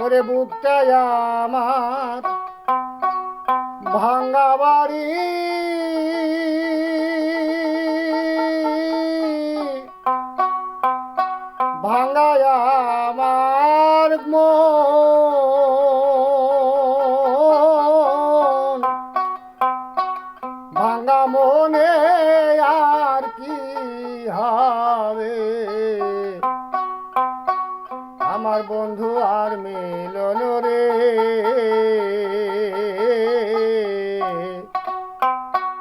ওরে বুকটা আমার ভাঙ্গা বাড়ি। ভাঙ্গা আমার মন। ভাঙ্গা মনে বন্ধু আর মিলন রে।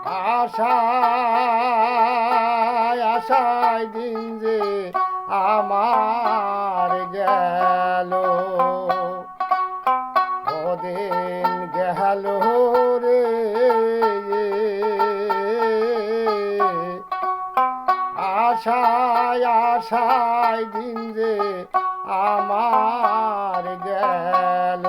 আশায় আশায় দিন যে আমার গেল। ওদিন গেল রে। আশায় আশায় দিন যে আমার গেল।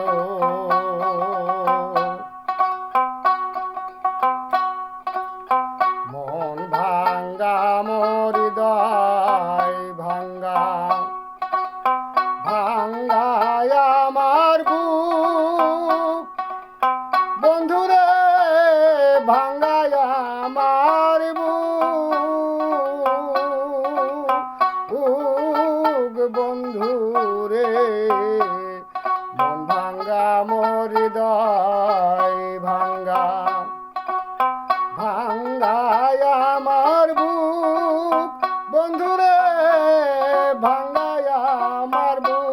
বন্ধুরে মন ভাঙ্গা মোর হৃদয় ভাঙ্গা। ভাঙ্গায় আমার বুক, বন্ধুরে, ভাঙ্গায় আমার বুক।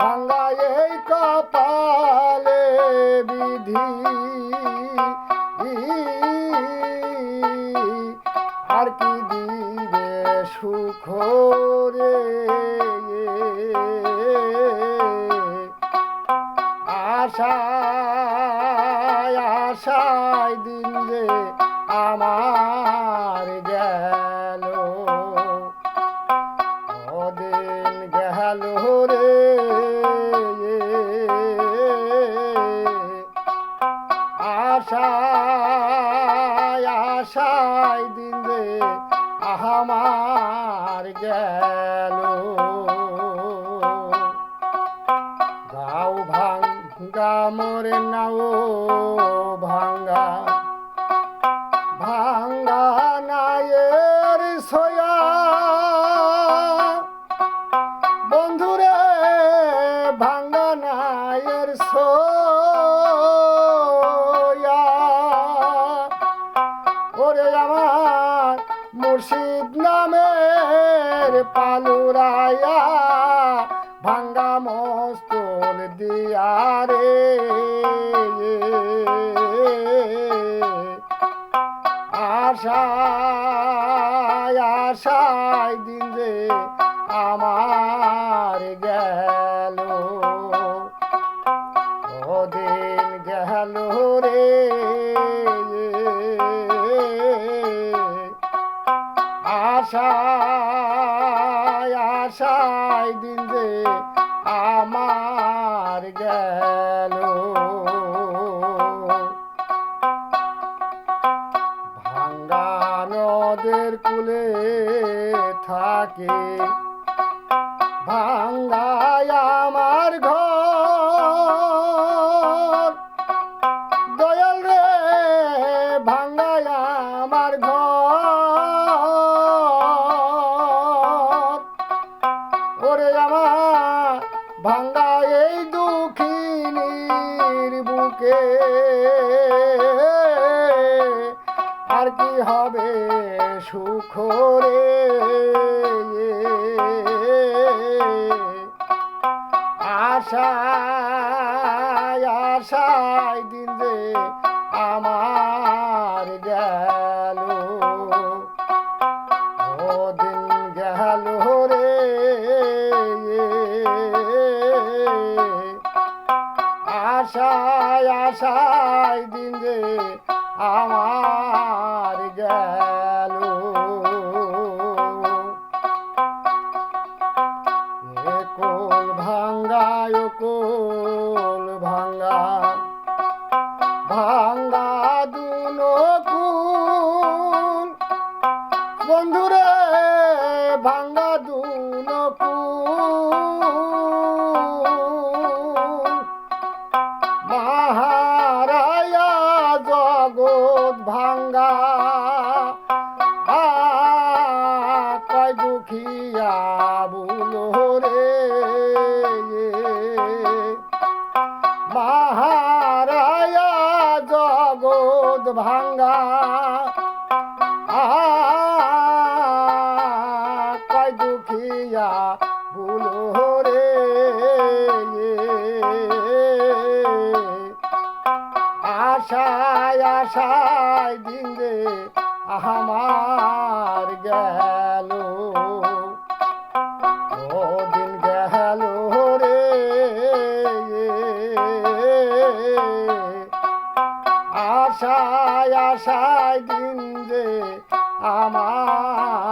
ভাঙ্গায় এই কপালে বিধি, আর কি দিবে সুখ রে। আশায় আশায় দিন যে আমার গেল। ওদিন গেল রে। আশায় আশায় দিন যে আমার গেল। গাও ভাঙ্গা মোরে নাও। পালুরায়া ভাঙ্গা মস্তল দিয়া রে। আশায় আশায় দিন যে আমার গেল। ওদিন গেল রে। আশায় দিন যে আমার গেল। ভাঙ্গা নদের কুলে থাকে ভাঙ্গায় হবে সুখ রে? আশায় আশায় দিন যে আমার গেল। ও দিন গেল রে? আশায় আশায় মদুনো দুখিয়া বুলো রে আশায় আশায় দিন রে আমার গেল। দিন গেল রে আশায় আশায় দিন রে আমার